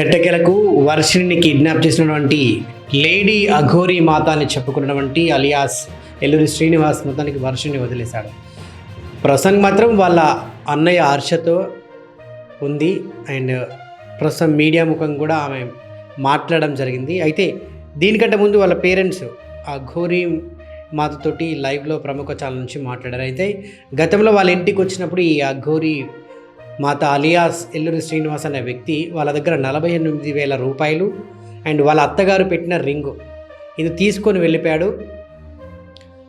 ఎట్టకెలకు Varshini kidnap చేసినటువంటి lady Aghori మాత అని చెప్పుకున్నటువంటి అలియాస్ ఎల్లూరి శ్రీనివాస్ మొత్తానికి వర్షిని వదిలేశాడు. ప్రసంగ్ మాత్రం వాళ్ళ అన్నయ్య హర్షతో ఉంది. అండ్ ప్రస్తుతం మీడియా ముఖం కూడా ఆమె మాట్లాడడం జరిగింది. అయితే దీనికంటే ముందు వాళ్ళ పేరెంట్స్ ఆ ఘోరీ మాతతోటి లైవ్లో ప్రముఖ ఛానల్ నుంచి మాట్లాడారు. అయితే గతంలో వాళ్ళ ఇంటికి వచ్చినప్పుడు ఈ అఘోరీ మాత అలియాస్ ఎల్లూరి శ్రీనివాస్ అనే వ్యక్తి వాళ్ళ దగ్గర నలభై ఎనిమిది వేల రూపాయలు అండ్ వాళ్ళ అత్తగారు పెట్టిన రింగు. ఇది తీసుకొని వెళ్ళిపోయాడు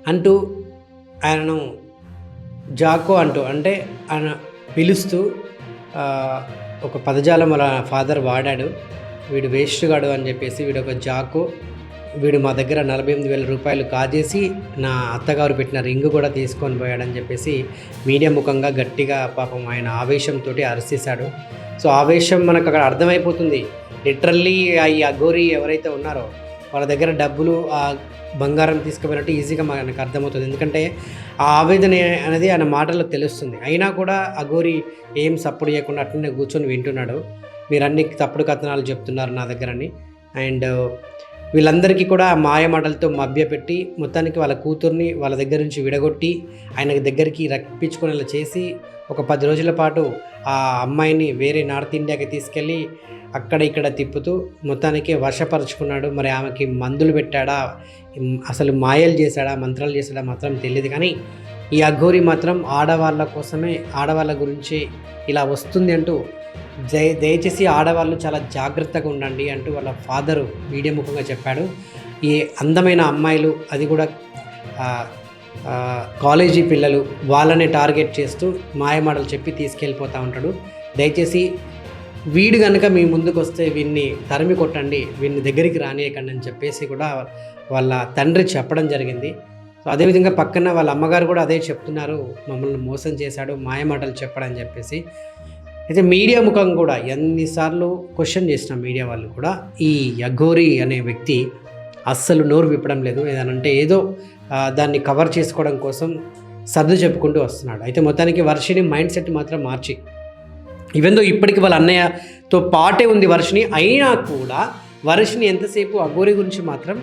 అంటూ ఆయనను జాకో అంటూ అంటే ఆయన పిలుస్తూ ఒక పదజాలం వాళ్ళ ఫాదర్ వాడాడు. వీడు వేస్ట్ గాడు అని చెప్పేసి వీడు ఒక జాకో వీడు మా దగ్గర నలభై ఎనిమిది వేల రూపాయలు కాజేసి నా అత్తగారు పెట్టిన రింగ్ కూడా తీసుకొని పోయాడని చెప్పేసి మీడియా ముఖంగా గట్టిగా పాపం ఆయన ఆవేశంతో అరిసేశాడు. సో ఆవేశం మనకు అక్కడ అర్థమైపోతుంది. లిటరల్లీ ఈ అఘోరి ఎవరైతే ఉన్నారో వాళ్ళ దగ్గర డబ్బులు ఆ బంగారం తీసుకుపోయినట్టు ఈజీగా మనకు అర్థమవుతుంది. ఎందుకంటే ఆ ఆవేదన అనేది ఆయన మాటల్లో తెలుస్తుంది. అయినా కూడా అఘోరి ఏం సప్పుడు చేయకుండా అట్లనే కూర్చొని వింటున్నాడు. మీరు అన్ని తప్పుడు కథనాలు చెప్తున్నారు నా దగ్గరని. అండ్ వీళ్ళందరికీ కూడా మాయమాటలతో మాయ మభ్యపెట్టి మొత్తానికి వాళ్ళ కూతుర్ని వాళ్ళ దగ్గర నుంచి విడగొట్టి ఆయన దగ్గరికి రప్పించుకునేలా చేసి ఒక పది రోజుల పాటు ఆ అమ్మాయిని వేరే నార్త్ ఇండియాకి తీసుకెళ్ళి అక్కడ ఇక్కడ తిప్పుతూ మొత్తానికి వర్షపరుచుకున్నాడు మరి ఆమెకి మందులు పెట్టాడా? అసలు మాయలు చేశాడా? మంత్రాలు చేశాడా మాత్రం తెలియదు కానీ ఈ అఘోరి మాత్రం ఆడవాళ్ళ కోసమే ఆడవాళ్ళ గురించి ఇలా వస్తుంది అంటూ దయ దయచేసి ఆడవాళ్ళు చాలా జాగ్రత్తగా ఉండండి అంటూ వాళ్ళ ఫాదరు మీడియా ముఖంగా చెప్పాడు. ఈ అందమైన అమ్మాయిలు అది కూడా కాలేజీ పిల్లలు వాళ్ళని టార్గెట్ చేస్తూ మాయమాటలు చెప్పి తీసుకెళ్ళిపోతూ ఉంటాడు. దయచేసి వీడు కనుక మీ ముందుకు వస్తే వీన్ని తరిమి కొట్టండి వీడిని దగ్గరికి రానియకండి అని చెప్పేసి కూడా వాళ్ళ తండ్రి చెప్పడం జరిగింది. సో అదేవిధంగా పక్కన వాళ్ళ అమ్మగారు కూడా అదే చెప్తున్నారు మమ్మల్ని మోసం చేశాడు మాయమాటలు చెప్పడని చెప్పేసి. అయితే మీడియా ముఖం కూడా ఎన్నిసార్లు క్వశ్చన్ చేసిన మీడియా వాళ్ళు కూడా ఈ యఘోరి అనే వ్యక్తి అస్సలు నోరు విప్పడం లేదు. ఏదనంటే ఏదో దాన్ని కవర్ చేసుకోవడం కోసం సర్దు చెప్పుకుంటూ వస్తున్నాడు. అయితే మొత్తానికి వర్షిని మైండ్ సెట్ మాత్రం మార్చి ఈవెన్ దో ఇప్పటికి వాళ్ళ అన్నయ్యతో పాటే ఉంది వర్షిని అయినా కూడా వర్షిని ఎంతసేపు అఘోరి గురించి మాత్రం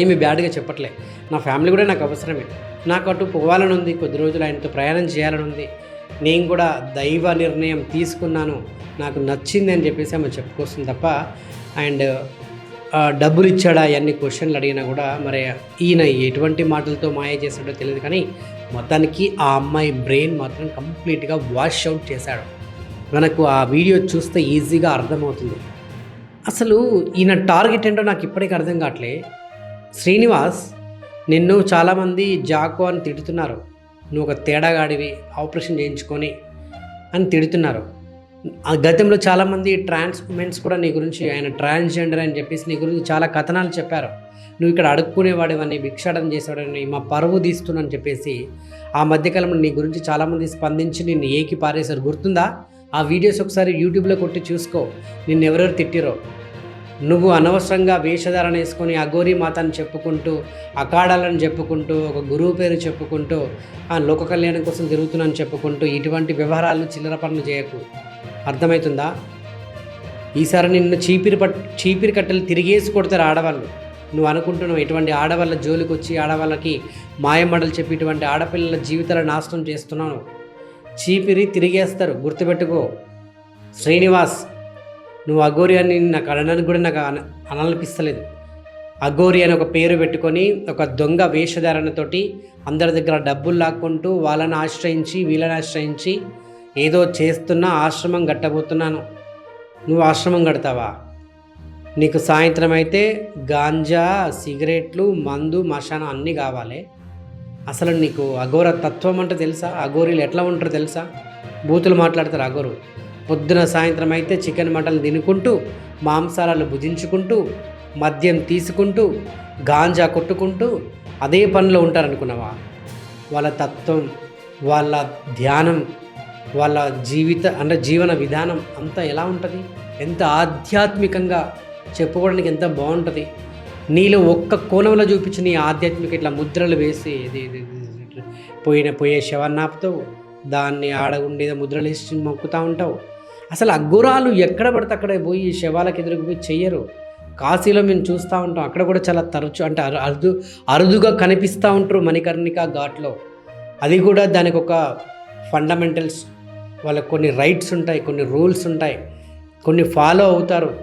ఏమి బ్యాడ్గా చెప్పట్లే. నా ఫ్యామిలీ కూడా నాకు అవసరమే. నాకు అటు పోవాలని ఉంది కొద్ది రోజులు ఆయనతో ప్రయాణం చేయాలని ఉంది. నేను కూడా దైవ నిర్ణయం తీసుకున్నాను. నాకు నచ్చింది అని చెప్పేసి ఆమె చెప్పుకొస్తుంది తప్ప అండ్ డబ్బులు ఇచ్చాడా అన్ని క్వశ్చన్లు అడిగినా కూడా మరి ఈయన ఎటువంటి మాటలతో మాయ చేశాడో తెలియదు కానీ మొత్తానికి ఆ అమ్మాయి బ్రెయిన్ మాత్రం కంప్లీట్గా వాష్ అవుట్ చేశాడు. మనకు ఆ వీడియో చూస్తే ఈజీగా అర్థమవుతుంది. అసలు ఈయన టార్గెట్ ఏంటో నాకు ఇప్పటికీ అర్థం కావట్లే. శ్రీనివాస్ నిన్ను చాలామంది జాకో అని తిడుతున్నారు. నువ్వు ఒక తేడాగాడివి ఆపరేషన్ చేయించుకొని అని తిడుతున్నారు. ఆ గతంలో చాలామంది ట్రాన్స్ ఉమెన్స్ కూడా నీ గురించి ఆయన ట్రాన్స్జెండర్ అని చెప్పేసి నీ గురించి చాలా కథనాలు చెప్పారు. నువ్వు ఇక్కడ అడుక్కునేవాడివని భిక్షాటం చేసేవాడని మా పరువు తీస్తున్నాను చెప్పేసి ఆ మధ్యకాలంలో నీ గురించి చాలామంది స్పందించి నిన్ను ఏకి పారేశారు. గుర్తుందా? ఆ వీడియోస్ ఒకసారి యూట్యూబ్లో కొట్టి చూసుకో. నిన్ను ఎవరెవరు తిట్టిరో? నువ్వు అనవసరంగా వేషధారణ వేసుకొని అఘోరి మాతని చెప్పుకుంటూ అకాడాలను చెప్పుకుంటూ ఒక గురువు పేరు చెప్పుకుంటూ ఆ లోక కళ్యాణం కోసం తిరుగుతున్నాను చెప్పుకుంటూ ఇటువంటి వ్యవహారాలు చిల్లర పనులు చేయకు. అర్థమవుతుందా ఈసారి నిన్ను చీపిరి పట్ చీపిరి కట్టెలు తిరిగేసి కొడతారు ఆడవాళ్ళు. నువ్వు అనుకుంటున్నావు ఇటువంటి ఆడవాళ్ళ జోలికి వచ్చి ఆడవాళ్ళకి మాయమడలు చెప్పి ఇటువంటి ఆడపిల్లల జీవితాల నాశనం చేస్తున్నాను చీపిరి తిరిగేస్తారు గుర్తుపెట్టుకో. శ్రీనివాస్ నువ్వు అఘోరి అని నాకు అనడానికి కూడా నాకు అన అనాలనిపిస్తలేదు అఘోరి అని ఒక పేరు పెట్టుకొని ఒక దొంగ వేషధారణతోటి అందరి దగ్గర డబ్బులు లాక్కుంటూ వాళ్ళని ఆశ్రయించి వీళ్ళని ఆశ్రయించి ఏదో చేస్తున్నా ఆశ్రమం కట్టబోతున్నాను. నువ్వు ఆశ్రమం కడతావా? నీకు సాయంత్రం అయితే గాంజా సిగరెట్లు మందు మశానం అన్నీ కావాలి. అసలు నీకు అఘోర తత్వం అంటే తెలుసా? అఘోరీలు ఎట్లా ఉంటారో తెలుసా? బూతులు మాట్లాడతారు అఘోరు. పొద్దున సాయంత్రం అయితే చికెన్ మటన్ తినుకుంటూ మాంసాలను భుజించుకుంటూ మద్యం తీసుకుంటూ గాంజా కొట్టుకుంటూ అదే పనిలో ఉంటారనుకున్నావా? వాళ్ళ తత్వం వాళ్ళ ధ్యానం వాళ్ళ జీవిత అంటే జీవన విధానం అంతా ఎలా ఉంటుంది? ఎంత ఆధ్యాత్మికంగా చెప్పుకోవడానికి ఎంత బాగుంటుంది? నీలో ఒక్క కోణంలో చూపించి నీ ఆధ్యాత్మిక ఇట్లా ముద్రలు వేసి ఇది పోయిన పోయే శవాన్ని ఆపుతావు. దాన్ని ఆడగుండేదో ముద్రలు వేసి మొక్కుతూ ఉంటావు. అసలు అగ్గురాలు ఎక్కడ పడితే అక్కడ పోయి శవాలకు ఎదురుకు పోయి చెయ్యరు. కాశీలో మేము చూస్తూ ఉంటాం. అక్కడ కూడా చాలా తరచు అంటే అరు- అరుదు అరుదుగా కనిపిస్తూ ఉంటారు మణికర్ణిక ఘాట్లో. అది కూడా దానికి ఒక ఫండమెంటల్స్ వాళ్ళకి కొన్ని రైట్స్ ఉంటాయి కొన్ని రూల్స్ ఉంటాయి. కొన్ని ఫాలో అవుతారు.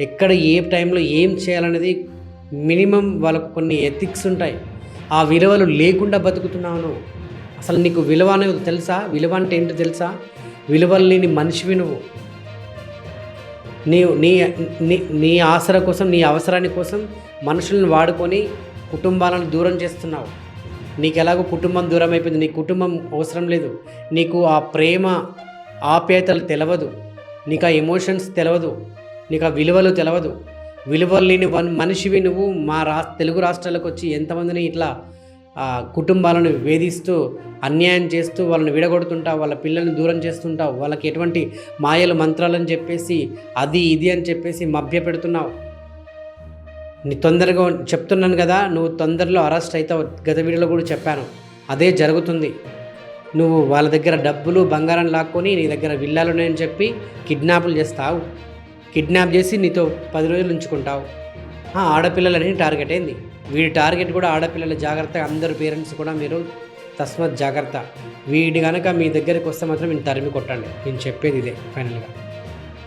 ఎక్కడ ఏ టైంలో ఏం చేయాలనేది మినిమం వాళ్ళకు కొన్ని ఎథిక్స్ ఉంటాయి. ఆ విలువలు లేకుండా బతుకుతున్నావు అసలు నీకు విలువ అనేది తెలుసా? విలువ అంటే ఏంటో తెలుసా? విలువలు లేని మనిషివి నువ్వు నీ నీ నీ నీ ఆసర కోసం నీ అవసరాని కోసం మనుషులను వాడుకొని కుటుంబాలను దూరం చేస్తున్నావు. నీకు ఎలాగో కుటుంబం దూరం అయిపోయింది నీ కుటుంబం అవసరం లేదు. నీకు ఆ ప్రేమ ఆప్యాయతలు తెలవదు. నీకు ఆ ఎమోషన్స్ తెలవదు. నీకు ఆ విలువలు తెలవదు. విలువలు లేని వన్ మనిషివి నువ్వు మా రా తెలుగు రాష్ట్రాలకు వచ్చి ఎంతమందిని ఇట్లా కుటుంబాలను వేధిస్తూ అన్యాయం చేస్తూ వాళ్ళని విడగొడుతుంటావు వాళ్ళ పిల్లల్ని దూరం చేస్తుంటావు వాళ్ళకి ఎటువంటి మాయలు మంత్రాలని చెప్పేసి అది ఇది అని చెప్పేసి మభ్య పెడుతున్నావు నీ తొందరగా చెప్తున్నాను కదా నువ్వు తొందరలో అరెస్ట్ అవుతావు గత వీడియోలో కూడా చెప్పాను. అదే జరుగుతుంది. నువ్వు వాళ్ళ దగ్గర డబ్బులు బంగారం లాక్కొని నీ దగ్గర విల్లాలు ఉన్నాయని చెప్పి కిడ్నాపులు చేస్తావు. కిడ్నాప్ చేసి నీతో పది రోజులు ఉంచుకుంటావు. ఆడపిల్లలని టార్గెట్ అయింది. వీడి టార్గెట్ కూడా ఆడపిల్లల జాగ్రత్తగా అందరు పేరెంట్స్ కూడా మీరు తస్మత్ జాగ్రత్త. వీడి కనుక మీ దగ్గరికి వస్తే మాత్రం నేను తరిమి కొట్టండి. నేను చెప్పేది ఇదే ఫైనల్గా.